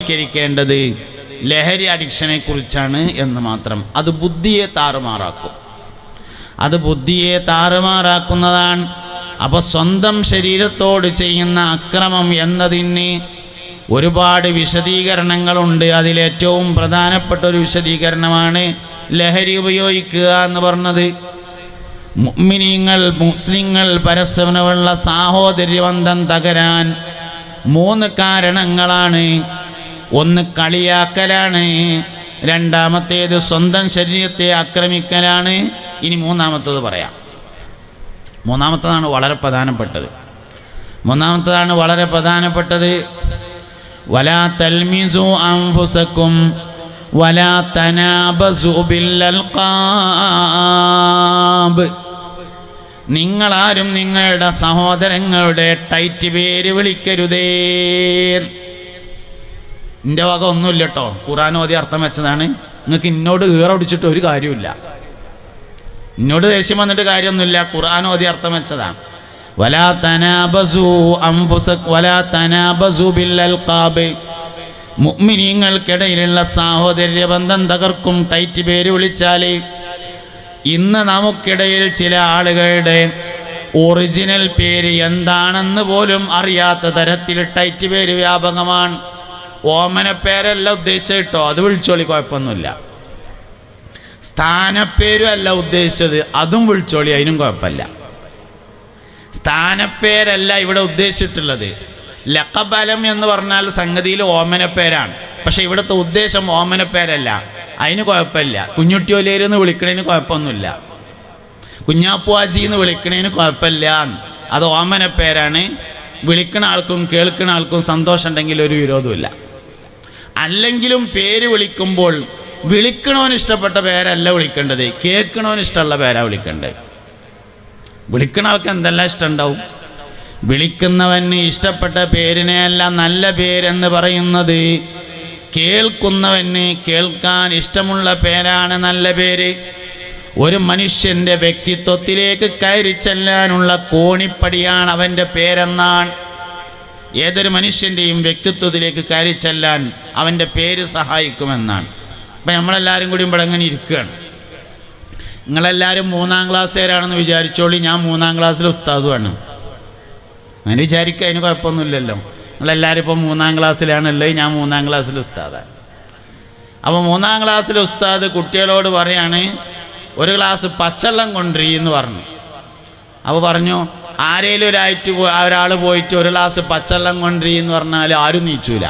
ബോധവൽക്കരിക്കേണ്ടത് ലഹരി അഡിക്ഷനെ കുറിച്ചാണ് എന്ന് മാത്രം. അത് ബുദ്ധിയെ താറുമാറാക്കും. അത് ബുദ്ധിയെ താറുമാറാക്കുന്നതാണ്. അപ്പോൾ സ്വന്തം ശരീരത്തോട് ചെയ്യുന്ന അക്രമം എന്നതിന് ഒരുപാട് വിശദീകരണങ്ങളുണ്ട്. അതിലേറ്റവും പ്രധാനപ്പെട്ട ഒരു വിശദീകരണമാണ് ലഹരി ഉപയോഗിക്കുക എന്ന് പറഞ്ഞത്. മുഅ്മിനീങ്ങൾ മുസ്ലിങ്ങൾ പരസ്പരമുള്ള സാഹോദര്യബന്ധം തകരാൻ മൂന്ന് കാരണങ്ങളാണ്. ഒന്ന് കളിയാക്കലാണ് രണ്ടാമത്തേത് സ്വന്തം ശരീരത്തെ ആക്രമിക്കലാണ്. ഇനി മൂന്നാമത്തത് പറയാം. മൂന്നാമത്തതാണ് വളരെ പ്രധാനപ്പെട്ടത്. മൂന്നാമത്തതാണ് വളരെ പ്രധാനപ്പെട്ടത്. വലാ തൽമിസു അംഫുസക്കും വലാ തനാബസു നിങ്ങളാരും നിങ്ങളുടെ സഹോദരങ്ങളുടെ ടൈറ്റ് പേര് വിളിക്കരുതേ. എന്റെ വക ഒന്നുമില്ല കേട്ടോ ഖുറാൻ ഓതി അർത്ഥം വെച്ചതാണ്. നിങ്ങൾക്ക് ഇന്നോട് ഈറൊടിച്ചിട്ട് ഒരു കാര്യമില്ല എന്നോട് ദേഷ്യം വന്നിട്ട് കാര്യമൊന്നുമില്ല. ഖുർആൻ ഓതി അർത്ഥം വെച്ചതാണ്. വലാ തനാബസു വലാ തനാബസു ബില്ലൽഖാബ് മുഅ്മിനീങ്ങൾക്കിടയിലുള്ള സാഹോദര്യ ബന്ധം തകർക്കും. ടൈറ്റ് പേര് വിളിച്ചാൽ ഇന്ന് നമുക്കിടയിൽ ചില ആളുകളുടെ ഒറിജിനൽ പേര് എന്താണെന്ന് പോലും അറിയാത്ത തരത്തിൽ ടൈറ്റ് പേര് വ്യാപകമാണ്. ഓമന പേരല്ല ഉദ്ദേശിച്ചത് കേട്ടോ. അത് വിളിച്ചോളി കുഴപ്പമൊന്നുമില്ല. സ്ഥാനപ്പേരും അല്ല ഉദ്ദേശിച്ചത്. അതും വിളിച്ചോളി അതിനും കുഴപ്പമില്ല. സ്ഥാനപ്പേരല്ല ഇവിടെ ഉദ്ദേശിച്ചിട്ടുള്ളത്. ലക്കബലം എന്ന് പറഞ്ഞാൽ സംഗതിയിൽ ഓമനപ്പേരാണ് പക്ഷെ ഇവിടുത്തെ ഉദ്ദേശം ഓമനപ്പേരല്ല അതിന് കുഴപ്പമില്ല. കുഞ്ഞുട്ടിയോലേര് എന്ന് വിളിക്കണതിന് കുഴപ്പമൊന്നുമില്ല. കുഞ്ഞാപ്പുവാജി എന്ന് വിളിക്കണതിന് കുഴപ്പമില്ല. അത് ഓമനപ്പേരാണ് വിളിക്കുന്ന ആൾക്കും കേൾക്കുന്ന ആൾക്കും സന്തോഷമുണ്ടെങ്കിൽ ഒരു വിരോധമില്ല അല്ലെങ്കിലും പേര് വിളിക്കുമ്പോൾ വിളിക്കണവന് ഇഷ്ടപ്പെട്ട പേരല്ല വിളിക്കേണ്ടത്. കേൾക്കണവന് ഇഷ്ടമുള്ള പേരാ വിളിക്കേണ്ടത്. വിളിക്കണ ആൾക്ക് എന്തെല്ലാം ഇഷ്ടമുണ്ടാവും? വിളിക്കുന്നവന് ഇഷ്ടപ്പെട്ട പേരിനെയല്ല നല്ല പേരെന്ന് പറയുന്നത്. കേൾക്കുന്നവന് കേൾക്കാൻ ഇഷ്ടമുള്ള പേരാണ് നല്ല പേര്. ഒരു മനുഷ്യന്റെ വ്യക്തിത്വത്തിലേക്ക് കയറി ചെല്ലാനുള്ള കോണിപ്പടിയാണ് അവന്റെ പേരെന്നാണ് ഏതൊരു മനുഷ്യന്റെയും വ്യക്തിത്വത്തിലേക്ക് കയറി ചെല്ലാൻ അവന്റെ പേര് സഹായിക്കുമെന്നാണ്. അപ്പം നമ്മളെല്ലാവരും കൂടി ഇവിടെ അങ്ങനെ ഇരിക്കുകയാണ്. നിങ്ങളെല്ലാവരും മൂന്നാം ക്ലാസ്സുകാരാണെന്ന് വിചാരിച്ചോളി ഞാൻ മൂന്നാം ക്ലാസ്സിൽ ഉസ്താദുമാണ് അങ്ങനെ വിചാരിക്കുക അതിന് കുഴപ്പമൊന്നുമില്ലല്ലോ. നിങ്ങളെല്ലാവരും ഇപ്പം മൂന്നാം ക്ലാസ്സിലാണല്ലോ ഞാൻ മൂന്നാം ക്ലാസ്സിൽ ഉസ്താദാണ്. അപ്പോൾ മൂന്നാം ക്ലാസ്സിൽ ഉസ്താദ് കുട്ടികളോട് പറയാണ് ഒരു ഗ്ലാസ് പച്ചവെള്ളം കൊണ്ടുവരീ എന്ന് പറഞ്ഞു. അപ്പോൾ പറഞ്ഞു ആരേലും ഒരായിട്ട് ഒരാൾ പോയിട്ട് ഒരു ഗ്ലാസ് പച്ചവെള്ളം കൊണ്ടിരിക്കുന്നു പറഞ്ഞാൽ ആരും നീച്ചൂല.